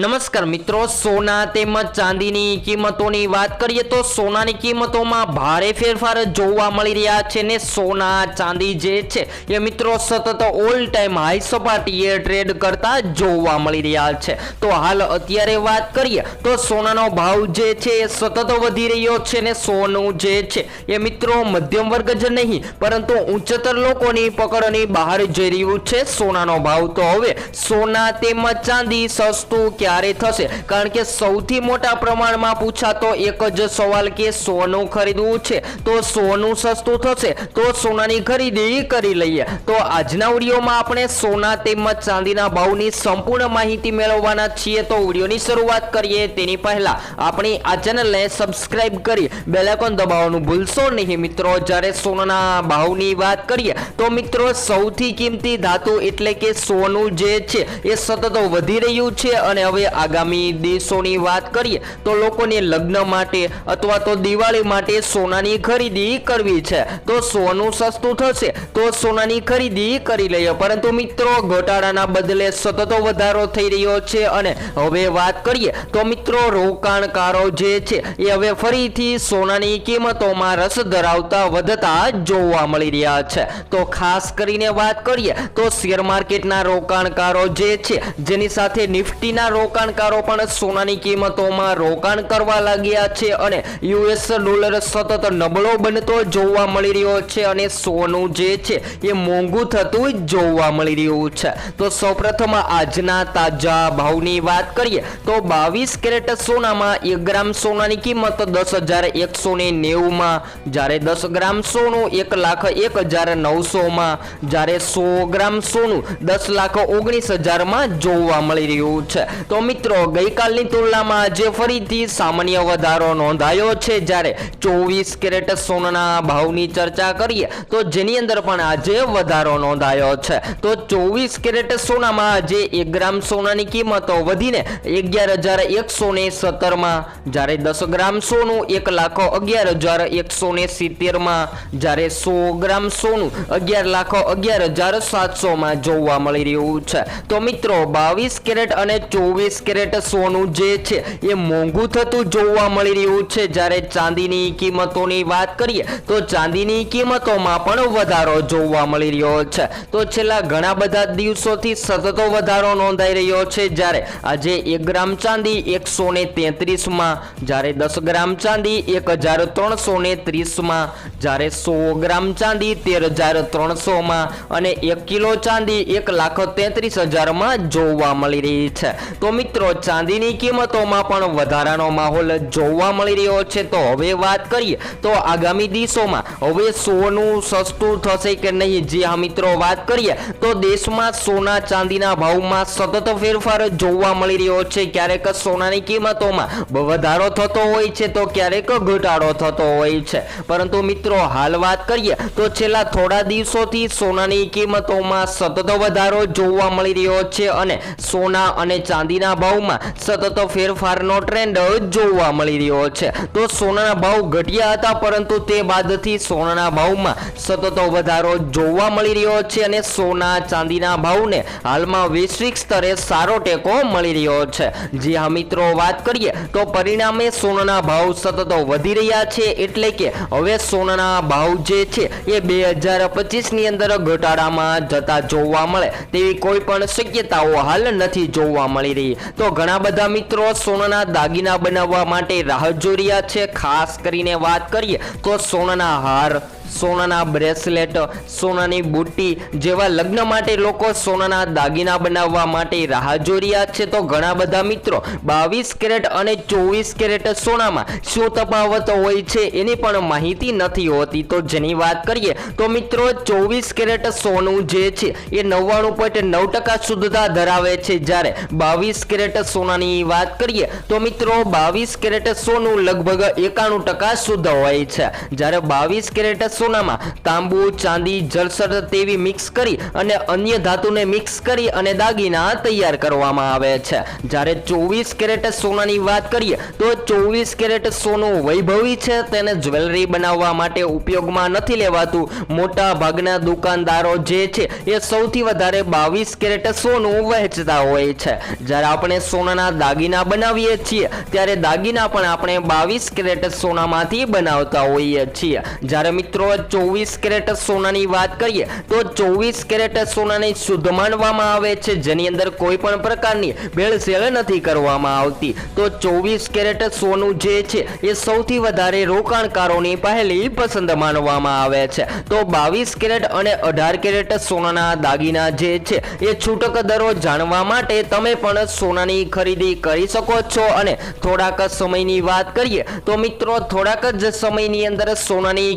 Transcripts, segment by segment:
નમસ્કાર મિત્રો, સોના તેમજ ચાંદીની કિંમતોની વાત કરીએ તો સોનાની કિંમતોમાં ભારે ફેરફાર જોવા મળી રહ્યા છે ને સોના, ચાંદી જે છે એ મિત્રો સતત ઓલ ટાઈમ હાઈ સપાટીએ ટ્રેડ કરતા જોવા મળી રહ્યા છે. તો હાલ અત્યારે વાત કરીએ તો સોનાનો ભાવ જે છે એ સતત વધી રહ્યો છે ને સોનું જે છે એ મિત્રો મધ્યમ વર્ગ જ નહીં, પરંતુ ઉચ્ચતર લોકોની પકડની બહાર જઈ રહ્યું છે સોનાનો ભાવ. તો હવે સોના તેમજ ચાંદી સસ્તું ક્યારે થશે. કારણ કે સૌથી મોટા પ્રમાણમાં પૂછાતો એક જ સવાલ કે સોનું ખરીદવું છે? તો સોનું સસ્તું થશે, તો સોનાની ખરીદી કરી લઈએ. તો આજના વિડીયોમાં આપણે સોના તેમજ ચાંદીના ભાવની સંપૂર્ણ માહિતી મેળવવાના છીએ. તો વિડીયોની શરૂઆત કરીએ તેની પહેલા આપણી આ ચેનલને સબસ્ક્રાઈબ કરી બેલેકોન દબાવવાનું ભૂલશો નહીં મિત્રો. જ્યારે સોનાના ભાવની વાત કરીએ, તો મિત્રો સૌથી કિંમતી ધાતુ એટલે કે સોનું જે છે, એ સતત વધી રહ્યું છે અને હવે આગામી દેશોની વાત કરીએ, તો લોકોને લગ્ન માટે અથવા તો દિવાળી માટે સોનાની ખરીદી કરવી છે. તો સોનું સસ્તું થશે, તો સોનાની ખરીદી કરી લઈએ. પરંતુ મિત્રો, ઘટાડાના બદલે સતત વધારો થઈ રહ્યો છે અને હવે વાત કરીએ, તો મિત્રો, રોકાણકારો જે છે, એ હવે ફરીથી સોનાની કિંમતોમાં રસ ધરાવતા વધતા જોવા મળી રહ્યા છે. તો ખાસ કરીને વાત કરીએ, તો શેર માર્કેટના રોકાણકારો જે છે, જેની સાથે નિફ્ટીના રોકાણકારો પણ સોનાની કિંમતોમાં રોકાણ કરવા લાગ્યા છે અને યુએસ ડોલર સતત નબળો બનતો જોવા મળી રહ્યો છે અને સોનું જે છે એ મોંઘું થતું જોવા મળી રહ્યું છે. તો સૌપ્રથમ આજના તાજા ભાવની વાત કરીએ તો બાવીસ કેરેટ સોનામાં એક ગ્રામ સોનાની કિંમત દસ હજાર એકસો ને નેવુંમાં, જ્યારે દસ ગ્રામ સોનું એક લાખ એક હજાર નવસોમાં, જ્યારે સો ગ્રામ સોનું દસ લાખ ઓગણીસ હજારમાં જોવા મળી રહ્યું છે. તો મિત્રો, ગઈકાલની તુલનામાં આજે ફરીથી સામાન્ય વધારો નોંધાયો છે. જ્યારે ચોવીસ કેરેટ સોનાના ભાવની ચર્ચા કરીએ, તો જેની અંદર પણ આજે વધારો નોંધાયો છે. તો ચોવીસ કેરેટ સોનામાં આજે એક ગ્રામ સોનાની કિંમતો વધીને અગિયાર હજાર એકસો ને સત્તરમાં, જ્યારે દસ ગ્રામ સોનું એક લાખ અગિયાર હજાર એકસો ને સિત્તેરમાં, જ્યારે સો ગ્રામ સોનું અગિયાર લાખ અગિયાર હજાર સાતસોમાં જોવા મળી રહ્યું છે. તો મિત્રો, બાવીસ કેરેટ અને ચોવીસ કેરેટ સોનું જે છે, એ મોંઘું થતું જોવા મળી રહ્યું છે. જ્યારે ચાંદીની કિંમતોની વાત કરીએ, તો ચાંદીની કિંમતોમાં પણ વધારો જોવા મળી રહ્યો છે. તો છેલ્લા ઘણા બધા દિવસોથી સતત વધારો નોંધાઈ રહ્યો છે. જ્યારે આજે એક ગ્રામ ચાંદી એકસો ને તેત્રીસમાં, જ્યારે દસ ગ્રામ ચાંદી એક હજાર ત્રણસો ને ત્રીસમાં, જ્યારે સો ગ્રામ ચાંદી તેર હજાર ત્રણસોમાં અને એક કિલો ચાંદી એક લાખ તેત્રીસ હજારમાં જોવા મળી રહી છે. તો મિત્રો, ચાંદીની કિંમતોમાં પણ વધારાનો માહોલ જોવા મળી રહ્યો છે. તો હવે વાત કરીએ, તો આગામી દિવસોમાં હવે સોનું સસ્તું થશે કે નહીં? જે હા મિત્રો, વાત કરીએ, તો દેશમાં સોના ચાંદીના ભાવમાં સતત ફેરફાર જોવા મળી રહ્યો છે. ક્યારેક સોનાની કિંમતોમાં વધારો થતો હોય છે, તો ક્યારેક ઘટાડો થતો હોય છે. પરંતુ મિત્રો, હાલ વાત કરીએ, તો છેલ્લા થોડા દિવસોથી સોનાની કિંમતોમાં સતત વધારો જોવા મળી રહ્યો છે અને સોના અને ચાંદીના ભાવમાં સતત ફેરફારનો ટ્રેન્ડ જોવા મળી રહ્યો છે. તો સોનાના ભાવ ઘટ્યા હતા, પરંતુ તે બાદથી સોનાના ભાવમાં સતત વધારો જોવા મળી રહ્યો છે અને સોના ચાંદીના ભાવને હાલમાં વૈશ્વિક સ્તરે સારો ટેકો મળી રહ્યો છે. જી હા, મિત્રો, વાત કરીએ તો પરિણામે સોનાના ભાવ સતત વધી રહ્યા છે, એટલે કે હવે સોનાના ભાવ જે છે એ બે હજાર પચીસની અંદર ઘટાડામાં જતા જોવા મળે તેવી કોઈ પણ શક્યતાઓ હાલ નથી જોવા મળી રહી. તો ઘણા બધા મિત્રો સોનાના દાગીના બનાવવા માટે રાહત જોઈ છે. ખાસ કરીને વાત કરીએ તો સોનાના હાર સોનાના બ્રેસલેટ, સોનાની બુટ્ટી જેવા લગ્ન માટે લોકો સોનાના દાગીના બનાવવા માટે રાહ જોઈ રહ્યા છે. તો ઘણા બધા મિત્રો બાવીસ કેરેટ અને ચોવીસ કેરેટ સોનામાં શું તફાવત હોય છે એની પણ માહિતી નથી હોતી. તો જેની વાત કરીએ તો મિત્રો ચોવીસ કેરેટ સોનું જે છે એ નવ્વાણું પોઈન્ટ નવ ટકા શુદ્ધતા ધરાવે છે. જ્યારે બાવીસ કેરેટ સોનાની વાત કરીએ તો મિત્રો બાવીસ કેરેટ સોનું લગભગ એકાણું ટકા શુદ્ધ હોય છે. જ્યારે બાવીસ કેરેટ સોનામાં તાંબુ, ચાંદી જળસર તેવી મિક્સ કરી અને અન્ય ધાતુને મિક્સ કરી અને દાગીના તૈયાર કરવામાં આવે છે. જ્યારે ચોવીસ કેરેટ સોનાની વાત કરીએ, તો ચોવીસ કેરેટ સોનું વૈભવી છે. તેને જ્વેલરી બનાવવા માટે ઉપયોગમાં નથી લેવાતું. મોટા ભાગના દુકાનદારો જે છે, એ સૌથી વધારે બાવીસ કેરેટ સોનું વહેંચતા હોય છે. જ્યારે આપણે સોનાના દાગીના બનાવીએ છીએ, ત્યારે દાગીના પણ આપણે બાવીસ કેરેટ સોનામાંથી બનાવતા હોઈએ છીએ. જ્યારે મિત્રો ચોવીસ કેરેટ સોનાની વાત કરીએ, તો ચોવીસ કેરેટ સોનાની શુદ્ધ માનવામાં આવે છે. જેની અંદર કોઈ પણ પ્રકારની ભેળસેળ નથી કરવામાં આવતી. તો ચોવીસ કેરેટ સોનું જે છે, એ સૌથી વધારે રોકાણકારોની પહેલી પસંદ માનવામાં આવે છે. તો બાવીસ કેરેટ અને અઢાર કેરેટ સોનાના દાગીના જે છે, એ છૂટક દરો જાણવા માટે તમે પણ સોનાની ખરીદી કરી શકો છો. અને થોડાક સમયની વાત કરીએ, તો મિત્રો, થોડાક જ સમયની અંદર સોનાની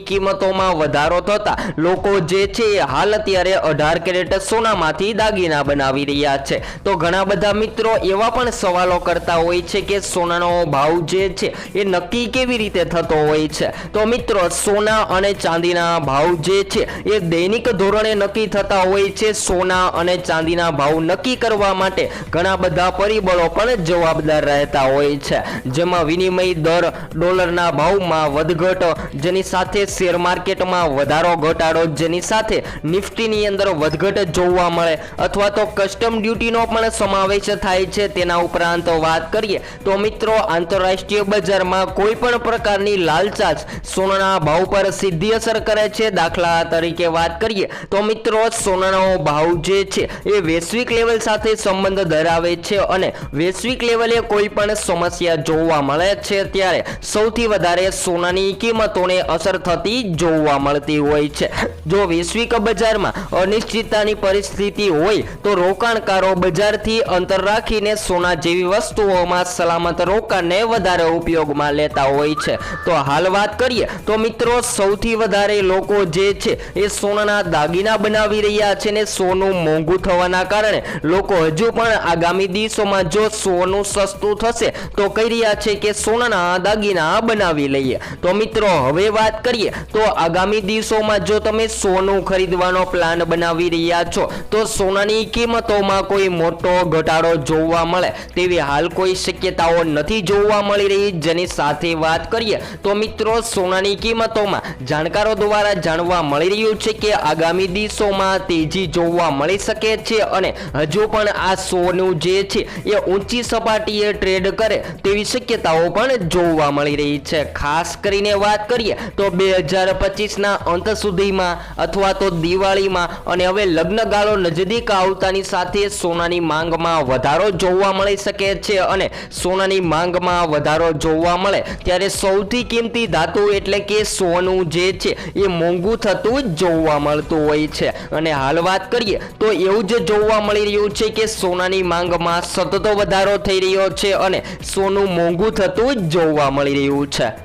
કિંમતોમાં વધારો થતા લોકો જે છે એ હાલ અત્યારે અઢાર કેરેટ સોનામાંથી દાગીના બનાવી રહ્યા છે. તો ઘણા બધા મિત્રો એવા પણ સવાલો કરતા હોય છે કે સોનાનો ભાવ જે છે એ નક્કી કેવી રીતે થતો હોય છે? તો મિત્રો, સોના અને ચાંદીના ભાવ જે છે એ દૈનિક ધોરણે નક્કી થતા હોય છે. સોના અને ચાંદીના ભાવ નક્કી કરવા માટે ઘણા બધા પરિબળો પણ જવાબદાર રહેતા હોય છે. જેમાં વિનિમય દર ડોલરના ભાવમાં વધઘટ, જેની સાથે શેર માર્કેટમાં વધારો ઘટાડો જેની સાથે નિફ્ટીની અંદર વધઘટ જોવા મળે અથવા તો કસ્ટમ ડ્યુટીનો પણ સમાવેશ થાય છે તેના ઉપરાંત વાત કરીએ તો મિત્રો આંતરરાષ્ટ્રીય બજારમાં કોઈ પણ પ્રકારની લાલચાચ સોનાના ભાવ પર સીધી અસર કરે છે. દાખલા તરીકે વાત કરીએ તો મિત્રો સોનાનો ભાવ જે છે એ વૈશ્વિક લેવલ સાથે સંબંધ ધરાવે છે અને વૈશ્વિક લેવલે કોઈ પણ સમસ્યા જોવા મળે છે ત્યારે સૌથી વધારે સોનાની કિંમતોને અસર થતી જોવા મળતી હોય છે. જો વૈશ્વિક બજારમાં અનિશ્ચિતતાની પરિસ્થિતિ હોય, તો રોકાણકારો બજારથી અંતર રાખીને સોના જેવી વસ્તુઓમાં સલામત રોકાણને વધારે ઉપયોગમાં લેતા હોય છે. તો હાલ વાત કરીએ, તો મિત્રો સૌથી વધારે લોકો જે છે, એ સોનાના દાગીના બનાવી રહ્યા છે ને સોનું મોંઘું થવાના કારણે લોકો હજુ પણ આગામી દિવસોમાં જો સોનું સસ્તું થશે, તો કહી રહ્યા છે કે સોનાના દાગીના બનાવી લઈએ. તો મિત્રો, હવે વાત કરીએ, તો આગામી દિવસોમાં જો તમે સોનું ખરીદવાનો પ્લાન બનાવી રહ્યા છો, તો સોનાની કિંમતોમાં કોઈ મોટો ઘટાડો જોવા મળે તેવી હાલ કોઈ શક્યતાઓ નથી જોવા મળી રહી. જેની સાથે વાત કરીએ, તો મિત્રો સોનાની કિંમતોમાં જાણકારો દ્વારા જાણવા મળી રહ્યું છે કે આગામી દિવસોમાં તેજી જોવા મળી શકે છે અને હજુ પણ આ સોનું જે છે, એ ઊંચી સપાટીએ ટ્રેડ કરે તેવી શક્યતાઓ પણ જોવા મળી રહી છે. ખાસ કરીને વાત કરીએ, તો બે હજાર પચીસના અંત સુધીમાં અથવા તો દિવાળીમાં અને હવે લગ્નગાળો નજદીક આવતાની સાથે સોનાની માંગમાં વધારો જોવા મળી શકે છે અને સોનાની માંગમાં વધારો જોવા મળે. ત્યારે સૌથી કિંમતી ધાતુ એટલે કે સોનું જે છે, એ મોંઘું થતું જોવા મળતું હોય છે. અને હાલ વાત કરીએ, તો એવું જ જોવા મળી રહ્યું છે કે સોનાની માંગમાં સતત વધારો થઈ રહ્યો છે અને સોનું મોંઘું થતું જોવા મળી રહ્યું છે.